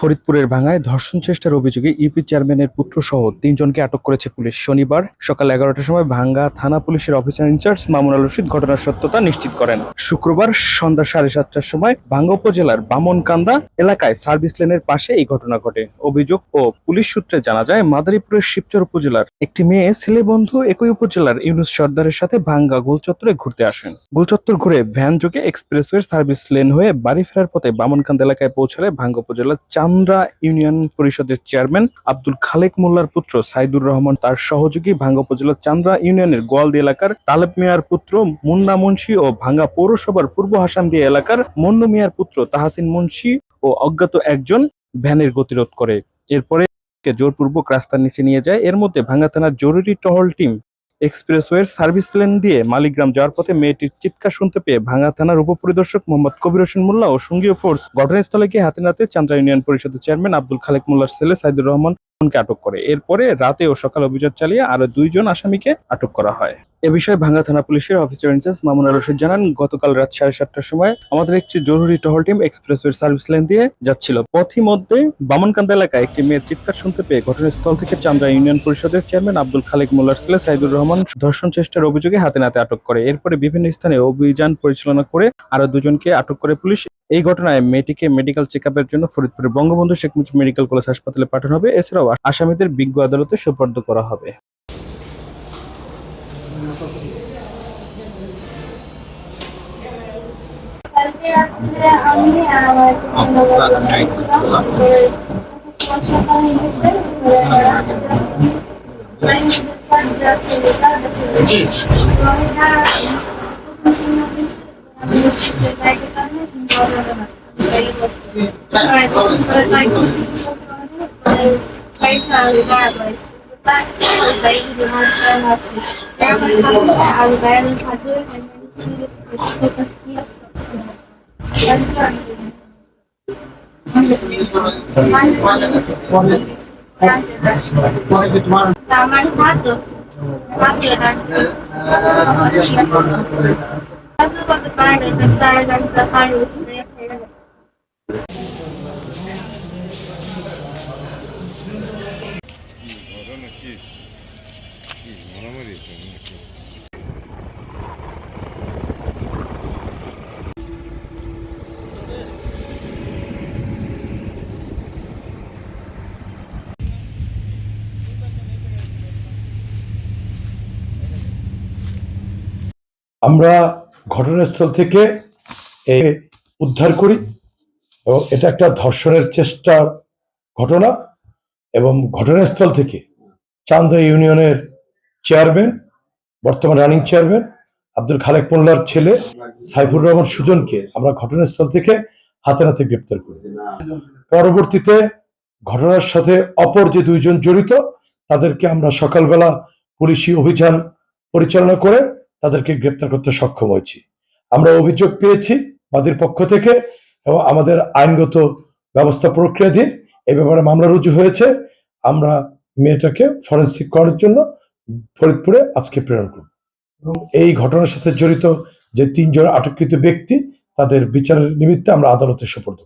ফরিদপুরের ভাঙায় ধর্ষণ চেষ্টার অভিযোগে ইউপি চেয়ারম্যানের পুত্র সহ তিনজনকে আটক করেছে পুলিশ। শনিবার সকাল এগারোটার সময় ভাঙ্গা থানা পুলিশের officer in charge Mamun Al Rashid ঘটনার সত্যতা নিশ্চিত করেন। শুক্রবার সন্ধ্যা সাড়ে সাতটার সময় ভাঙ্গা উপজেলার বামনকান্দা এলাকায় সার্ভিস লেনের পাশে এই ঘটনা ঘটে। অভিযোগ ও পুলিশ সূত্রে জানা যায়, মাদারীপুরের শিবচর উপজেলার একটি মেয়ে, ছেলে বন্ধু একই উপজেলার ইউনুস সর্দারের সাথে ভাঙ্গা গোলচত্বরে ঘুরতে আসেন। গোলচত্বর ঘুরে ভ্যান যোগে এক্সপ্রেসওয়ের সার্ভিস লেন হয়ে বাড়ি ফেরার পথে বামনকান্দা এলাকায় পৌঁছালে ভাঙ্গা উপজেলার চান্দ্রা ইউনিয়ন পরিষদের চেয়ারম্যান আব্দুল খালেক মোল্লার পুত্র সাইদুর রহমান, তার সহযোগী ভাঙ্গা উপজেলার চান্দ্রা ইউনিয়নের গোয়ালদি এলাকার তালেব মিয়ার পুত্র মুন্না মুন্সি ও ভাঙ্গা পৌরসভার পূর্ব হাসামদিয়া এলাকার মন্নু মিয়ার পুত্র তাহাসিন মুন্সি ও অজ্ঞাত একজন ভ্যানের গতিরোধ করে। এরপরে জোরপূর্বক রাস্তার নিচে নিয়ে যায়। এর মধ্যে ভাঙ্গা থানার জরুরি টহল টিম এক্সপ্রেসওয়ের সার্ভিস লেন দিয়ে মালিগ্রাম যাওয়ার পথে মেয়েটির চিৎকার শুনতে পেয়ে ভাঙ্গা থানার উপপরিদর্শক মোহাম্মদ কবির হোসেন মোল্লা ও সঙ্গীয় ফোর্স ঘটনাস্থলে গিয়ে হাতে নাতে চান্দ্রা ইউনিয়ন পরিষদের চেয়ারম্যান আব্দুল খালেক মোল্লার ছেলে সাইদুর রহমানকে আটক করে। এরপরে রাতে ও সকাল অভিযান চালিয়ে আরও দুইজন আসামিকে আটক করা হয়। এ বিষয়ে ভাঙ্গা থানা পুলিশের অফিসার ইনচার্জ মামুন রশিদ জানান, গতকাল রাত সাড়ে সাতটার সময় আমাদের একটি জরুরি টহল টিম এক্সপ্রেসওয়ের সার্ভিস লেন দিয়ে যাচ্ছিল। পথি মধ্যে বামনকান্দা এলাকায় একটি মেয়ের চিৎকার শুনতে পেয়ে ঘটনাস্থল থেকে চান্দ্রা ইউনিয়ন পরিষদের চেয়ারম্যান আব্দুল খালেক মোল্লার ছেলে সাইদুর রহমান ধর্ষণ চেষ্টার অভিযোগে হাতে নাতে আটক করে। এরপরে বিভিন্ন স্থানে অভিযান পরিচালনা করে আরও দুজনকে আটক করে পুলিশ। এই ঘটনায় মেয়েটিকে মেডিকেল চেক জন্য ফরিদপুরের বঙ্গবন্ধু শেখ মুজিব মেডিকেল কলেজ হাসপাতালে পাঠানো হবে। এছাড়াও আসামিদের বিজ্ঞ আদালতে সোপর্দ করা হবে। কালকে রাত্রে আমি আর আমার সকালে গেছে আর বাইরে থাকে আমার হাত ঘটনা আমরা ঘটনাস্থল থেকে উদ্ধার করি এবং এটা একটা ধর্ষণের চেষ্টার ঘটনা এবং ঘটনাস্থল থেকে চান্দা ইউনিয়নের চেয়ারম্যান, বর্তমান রানিং চেয়ারম্যান, আব্দুল খালেক মোল্লার ছেলে সাইফুর রহমান সুজনকে আমরা ঘটনাস্থল থেকে হাতে নাতে গ্রেপ্তার করি। পরবর্তীতে ঘটনার সাথে অপর যে দুইজন জড়িত, তাদেরকে আমরা সকালবেলা পুলিশি অভিযান পরিচালনা করে তাদেরকে গ্রেপ্তার করতে সক্ষম হয়েছি। আমরা অভিযোগ পেয়েছি বাদীর পক্ষ থেকে এবং আমাদের আইনগত ব্যবস্থা প্রক্রিয়াধীন, এ ব্যাপারে মামলা রুজু হয়েছে। আমরা মেয়েটাকে ফরেন্সিক করার জন্য ফরিদপুরে আজকে প্রেরণ করব। এবং এই ঘটনার সাথে জড়িত যে তিনজন আটককৃত ব্যক্তি, তাদের বিচারের নিমিত্তে আমরা আদালতে সুপর্দ